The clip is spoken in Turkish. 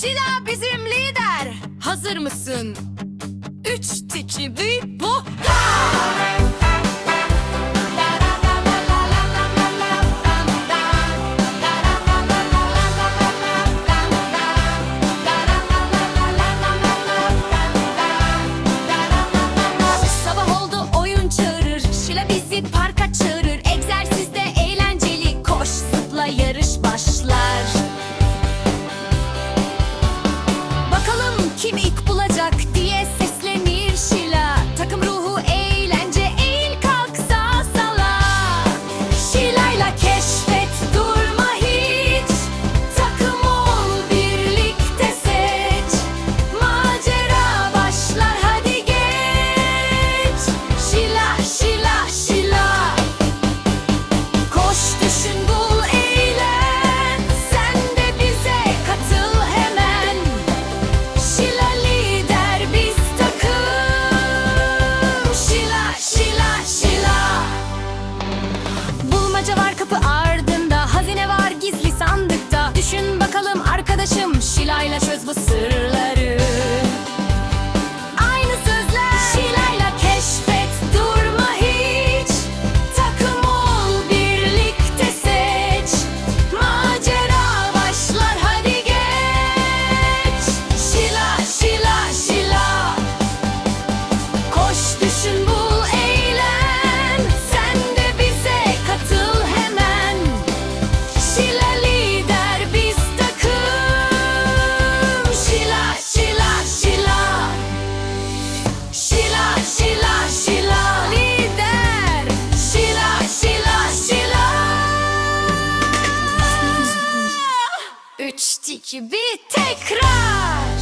Şila bizim lider. Hazır mısın? Üç tiki bir bu. Sabah oldu oyun çağırır Şila bizi parka çağırır Egzersizde eğlenceli Koş zıpla yarış Bulmaca var kapı ardında Hazine var gizli sandıkta. Düşün bakalım arkadaşım Şila'yla çöz bu sırları Şila lider biz takım. Şila Şila Şila. Şila Şila Şila. Lider. Şila Şila Şila. Üç, iki, bir tekrar